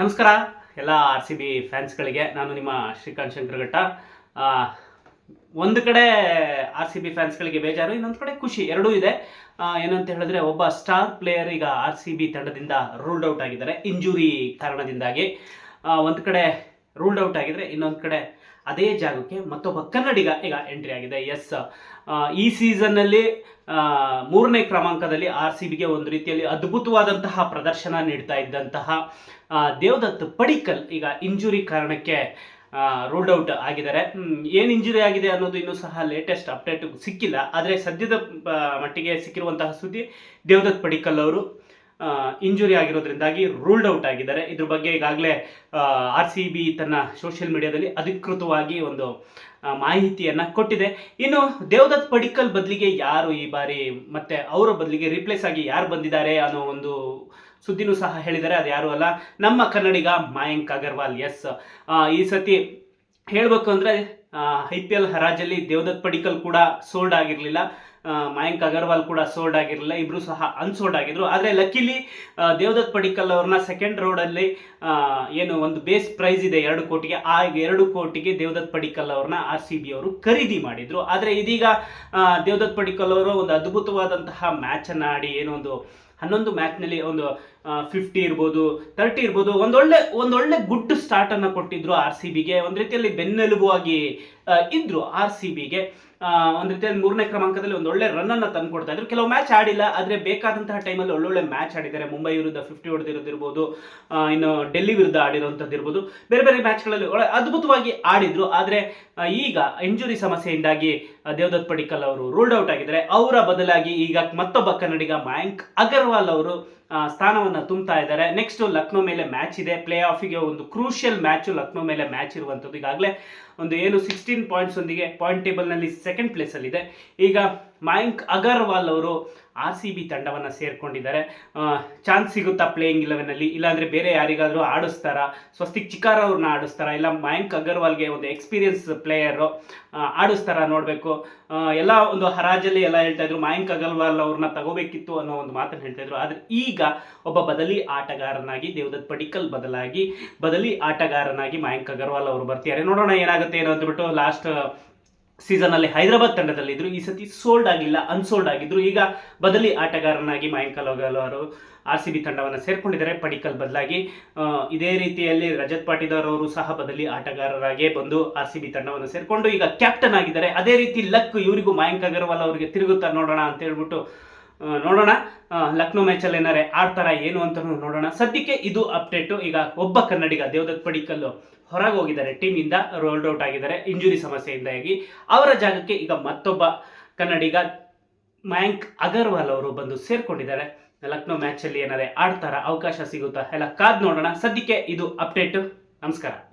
ನಮಸ್ಕಾರ, ಎಲ್ಲ R C B ಫ್ಯಾನ್ಸ್ಗಳಿಗೆ. ನಾನು ನಿಮ್ಮ ಶ್ರೀಕಾಂತ್ ಶಂಕರಘಟ್ಟ. ಒಂದು ಕಡೆ ಆರ್ ಸಿ ಬಿ ಫ್ಯಾನ್ಸ್ಗಳಿಗೆ ಬೇಜಾರು, ಇನ್ನೊಂದು ಕಡೆ ಖುಷಿ, ಎರಡೂ ಇದೆ. ಏನಂತ ಹೇಳಿದ್ರೆ, ಒಬ್ಬ ಸ್ಟಾರ್ ಪ್ಲೇಯರ್ ಈಗ ಆರ್ ಸಿ ಬಿ ತಂಡದಿಂದ ರೂಲ್ಡ್ ಔಟ್ ಆಗಿದ್ದಾರೆ, ಇಂಜುರಿ ಕಾರಣದಿಂದಾಗಿ. ಒಂದು ಕಡೆ ರೂಲ್ಡ್ ಔಟ್ ಆಗಿದ್ರೆ ಇನ್ನೊಂದು ಕಡೆ ಅದೇ ಜಾಗಕ್ಕೆ ಮತ್ತೊಬ್ಬ ಕನ್ನಡಿಗ ಈಗ ಎಂಟ್ರಿ ಆಗಿದೆ. ಎಸ್ ಈ ಸೀಸನ್ನಲ್ಲಿ ಮೂರನೇ ಕ್ರಮಾಂಕದಲ್ಲಿ ಆರ್ ಸಿ ಬಿಗೆ ಒಂದು ರೀತಿಯಲ್ಲಿ ಅದ್ಭುತವಾದಂತಹ ಪ್ರದರ್ಶನ ನೀಡ್ತಾ ಇದ್ದಂತಹ ದೇವದತ್ ಪಡಿಕಲ್ ಈಗ ಇಂಜುರಿ ಕಾರಣಕ್ಕೆ ರೂಲ್ಡ್ ಔಟ್ ಆಗಿದ್ದಾರೆ. ಏನು ಇಂಜುರಿ ಆಗಿದೆ ಅನ್ನೋದು ಇನ್ನೂ ಸಹ ಲೇಟೆಸ್ಟ್ ಅಪ್ಡೇಟ್ ಸಿಕ್ಕಿಲ್ಲ. ಆದರೆ ಸದ್ಯದ ಮಟ್ಟಿಗೆ ಸಿಕ್ಕಿರುವಂತಹ ಸುದ್ದಿ ದೇವದತ್ ಪಡಿಕಲ್ ಅವರು ಇಂಜುರಿ ಆಗಿರೋದ್ರಿಂದಾಗಿ ರೂಲ್ಡ್ ಔಟ್ ಆಗಿದ್ದಾರೆ. ಇದ್ರ ಬಗ್ಗೆ ಈಗಾಗಲೇ ಆರ್ ಸಿ ಬಿ ತನ್ನ ಸೋಷಿಯಲ್ ಮೀಡಿಯಾದಲ್ಲಿ ಅಧಿಕೃತವಾಗಿ ಒಂದು ಮಾಹಿತಿಯನ್ನು ಕೊಟ್ಟಿದೆ. ಇನ್ನು ದೇವದತ್ ಪಡಿಕಲ್ ಬದಲಿಗೆ ಯಾರು ಈ ಬಾರಿ ಮತ್ತೆ ಅವರ ಬದಲಿಗೆ ರಿಪ್ಲೇಸ್ ಆಗಿ ಯಾರು ಬಂದಿದ್ದಾರೆ ಅನ್ನೋ ಒಂದು ಸುದ್ದಿನೂ ಸಹ ಹೇಳಿದ್ದಾರೆ. ಅದು ಯಾರು ಅಲ್ಲ, ನಮ್ಮ ಕನ್ನಡಿಗ ಮಾಯಾಂಕ್ ಅಗರ್ವಾಲ್. ಎಸ್ ಈ ಸತಿ ಹೇಳಬೇಕು ಅಂದರೆ ಐ ಪಿ ಎಲ್ ಹರಾಜಲ್ಲಿ ದೇವದತ್ ಪಡಿಕಲ್ ಕೂಡ ಸೋಲ್ಡ್ ಆಗಿರಲಿಲ್ಲ. ಮಯಾಂಕ್ ಅಗರ್ವಾಲ್ ಕೂಡ ಸೋಲ್ಡ್ ಆಗಿರಲಿಲ್ಲ. ಇಬ್ರು ಸಹ ಅನ್ಸೋಲ್ಡ್ ಆಗಿದ್ರು. ಆದರೆ ಲಕ್ಕಿಲಿ ದೇವದತ್ ಪಡಿಕಲ್ ಅವ್ರನ್ನ ಸೆಕೆಂಡ್ ರೋಡಲ್ಲಿ ಏನು ಒಂದು ಬೇಸ್ ಪ್ರೈಸ್ ಇದೆ ಎರಡು ಕೋಟಿಗೆ ಆ ಎರಡು ಕೋಟಿಗೆ ದೇವದತ್ ಪಡಿಕಲ್ ಅವ್ರನ್ನ ಆರ್ ಸಿ ಬಿ ಅವರು ಖರೀದಿ ಮಾಡಿದ್ರು. ಆದರೆ ಇದೀಗ ದೇವದತ್ ಪಡಿಕಲ್ ಅವರು ಒಂದು ಅದ್ಭುತವಾದಂತಹ ಮ್ಯಾಚನ್ನು ಆಡಿ ಏನೋ ಒಂದು ಹನ್ನೊಂದು ಮ್ಯಾಚ್ನಲ್ಲಿ ಒಂದು ಫಿಫ್ಟಿ ಇರ್ಬೋದು ತರ್ಟಿ ಇರ್ಬೋದು ಒಂದೊಳ್ಳೆ ಒಂದೊಳ್ಳೆ ಗುಡ್ ಸ್ಟಾರ್ಟನ್ನು ಕೊಟ್ಟಿದ್ರು ಆರ್ ಸಿ ಬಿಗೆ ಒಂದು ರೀತಿಯಲ್ಲಿ ಬೆನ್ನೆಲುಬಾಗಿ ಆ, ಇದ್ರು ಆರ್ ಸಿ ಬಿಗೆ ಒಂದು ರೀತಿಯಲ್ಲಿ ಮೂರನೇ ಕ್ರಮಾಂಕದಲ್ಲಿ ಒಂದು ಒಳ್ಳೆ ರನ್ನನ್ನು ತಂದು ಕೊಡ್ತಾ ಇದ್ರು. ಕೆಲವು ಮ್ಯಾಚ್ ಆಡಿಲ್ಲ, ಆದರೆ ಬೇಕಾದಂತಹ ಟೈಮಲ್ಲಿ ಒಳ್ಳೊಳ್ಳೆ ಮ್ಯಾಚ್ ಆಡಿದ್ದಾರೆ. ಮುಂಬೈ ವಿರುದ್ಧ ಫಿಫ್ಟಿ ಹೊಡೆದಿರೋದಿರ್ಬೋದು ಇನ್ನು ಡೆಲ್ಲಿ ವಿರುದ್ಧ ಆಡಿರೋಂಥದ್ದು ಇರ್ಬೋದು. ಬೇರೆ ಬೇರೆ ಮ್ಯಾಚ್ಗಳಲ್ಲಿ ಒಳ್ಳೆ ಅದ್ಭುತವಾಗಿ ಆಡಿದ್ರು. ಆದರೆ ಈಗ ಇಂಜುರಿ ಸಮಸ್ಯೆಯಿಂದಾಗಿ ದೇವದತ್ ಪಡಿಕಲ್ ಅವರು ರೂಲ್ಡ್ ಔಟ್ ಆಗಿದ್ದಾರೆ. ಅವರ ಬದಲಾಗಿ ಈಗ ಮತ್ತೊಬ್ಬ ಕನ್ನಡಿಗ ಮಯಾಂಕ್ ಅಗರ್ವಾಲ್ ಅವರು ಸ್ಥಾನವನ್ನ ತುಂಬ್ತಾ ಇದ್ದಾರೆ. ನೆಕ್ಸ್ಟ್ ಲಕ್ನೋ ಮೇಲೆ ಮ್ಯಾಚ್ ಇದೆ. ಪ್ಲೇ ಆಫಿಗೆ ಒಂದು ಕ್ರೂಷಿಯಲ್ ಮ್ಯಾಚ್ ಲಕ್ನೋ ಮೇಲೆ ಮ್ಯಾಚ್ ಇರುವಂಥದ್ದು ಈಗಾಗಲೇ ಒಂದು ಏನು ಸಿಕ್ಸ್ಟೀನ್ ಪಾಯಿಂಟ್ಸ್ ಒಂದಿಗೆ ಪಾಯಿಂಟ್ ಟೇಬಲ್ನಲ್ಲಿ ಸೆಕೆಂಡ್ ಪ್ಲೇಸಲ್ಲಿದೆ ಈಗ ಮಯಾಂಕ್ ಅಗರ್ವಾಲ್ ಅವರು ಆರ್ ಸಿ ಬಿ ತಂಡವನ್ನು ಸೇರ್ಕೊಂಡಿದ್ದಾರೆ. ಚಾನ್ಸ್ ಸಿಗುತ್ತಾ ಪ್ಲೇಯಿಂಗ್ ಇಲೆವೆನಲ್ಲಿ ಇಲ್ಲಾಂದರೆ ಬೇರೆ ಯಾರಿಗಾದರೂ ಆಡಿಸ್ತಾರಾ? ಸ್ವಸ್ತಿಕ್ ಚಿಕಾರ ಅವ್ರನ್ನ ಆಡಿಸ್ತಾರಾ? ಇಲ್ಲ ಮಯಾಂಕ್ ಅಗರ್ವಾಲ್ಗೆ ಒಂದು ಎಕ್ಸ್ಪೀರಿಯನ್ಸ್ ಪ್ಲೇಯರು ಆಡಿಸ್ತಾರಾ ನೋಡಬೇಕು. ಎಲ್ಲ ಒಂದು ಹರಾಜಲ್ಲಿ ಎಲ್ಲ ಹೇಳ್ತಾ ಇದ್ರು, ಮಯಾಂಕ್ ಅಗರ್ವಾಲ್ ಅವ್ರನ್ನ ತಗೋಬೇಕಿತ್ತು ಅನ್ನೋ ಒಂದು ಮಾತನ್ನು ಹೇಳ್ತಾ ಇದ್ರು. ಆದ್ರೆ ಈಗ ಒಬ್ಬ ಬದಲಿ ಆಟಗಾರನಾಗಿ, ದೇವದತ್ ಪಡಿಕಲ್ ಬದಲಾಗಿ, ಬದಲಿ ಆಟಗಾರನಾಗಿ ಮಯಾಂಕ್ ಅಗರ್ವಾಲ್ ಅವರು ಬರ್ತಿದ್ದಾರೆ. ನೋಡೋಣ ಏನಾಗುತ್ತೆ ಏನೋ ಅಂದ್ಬಿಟ್ಟು ಲಾಸ್ಟ್ ಸೀಸನ್ ಅಲ್ಲಿ ಹೈದರಾಬಾದ್ ತಂಡದಲ್ಲಿ ಇದ್ರು. ಈ ಸತಿ ಸೋಲ್ಡ್ ಆಗಿಲ್ಲ ಅನ್ಸೋಲ್ಡ್ ಆಗಿದ್ರು. ಈಗ ಬದಲಿ ಆಟಗಾರನಾಗಿ ಮಯಂಕಲ್ ಅಗರ್ವಾಲ್ ಅವರು ಆರ್ ಸಿ ಬಿ ತಂಡವನ್ನು ಸೇರ್ಕೊಂಡಿದ್ದಾರೆ. ಪಡಿಕಲ್ ಬದಲಾಗಿ. ಇದೇ ರೀತಿಯಲ್ಲಿ ರಜತ್ ಪಾಟಿದಾರ್ ಅವರು ಸಹ ಬದಲಿ ಆಟಗಾರರಾಗಿ ಬಂದು ಆರ್ ಸಿ ಬಿ ತಂಡವನ್ನು ಸೇರ್ಕೊಂಡು ಈಗ ಕ್ಯಾಪ್ಟನ್ ಆಗಿದ್ದಾರೆ. ಅದೇ ರೀತಿ ಲಕ್ ಇವರಿಗೂ ಮಯಾಂಕ್ ಅಗರ್ವಾಲ್ ಅವರಿಗೆ ತಿರುಗುತ್ತಾ ನೋಡೋಣ ಅಂತ ಹೇಳ್ಬಿಟ್ಟು ನೋಡೋಣ. ಲಕ್ನೋ ಮ್ಯಾಚಲ್ಲಿ ಏನಾರೆ ಆಡ್ತಾರ ಏನು ಅಂತ ನೋಡೋಣ. ಸದ್ಯಕ್ಕೆ ಇದು ಅಪ್ಡೇಟು ಈಗ ಒಬ್ಬ ಕನ್ನಡಿಗ ದೇವದತ್ ಪಡಿಕಲ್ಲು ಹೊರಗೆ ಹೋಗಿದ್ದಾರೆ. ಟೀಮಿಂದ ರೋಲ್ಡ್ ಔಟ್ ಆಗಿದ್ದಾರೆ. ಇಂಜುರಿ ಸಮಸ್ಯೆಯಿಂದಾಗಿ ಅವರ ಜಾಗಕ್ಕೆ ಈಗ ಮತ್ತೊಬ್ಬ ಕನ್ನಡಿಗ ಮಯಾಂಕ್ ಅಗರ್ವಾಲ್ ಅವರು ಬಂದು ಸೇರ್ಕೊಂಡಿದ್ದಾರೆ. ಲಕ್ನೋ ಮ್ಯಾಚಲ್ಲಿ ಏನಾರೆ ಆಡ್ತಾರ ಅವಕಾಶ ಸಿಗುತ್ತಾ? ಎಲ್ಲ ಕಾದ್ ನೋಡೋಣ. ಸದ್ಯಕ್ಕೆ ಇದು ಅಪ್ಡೇಟು ನಮಸ್ಕಾರ.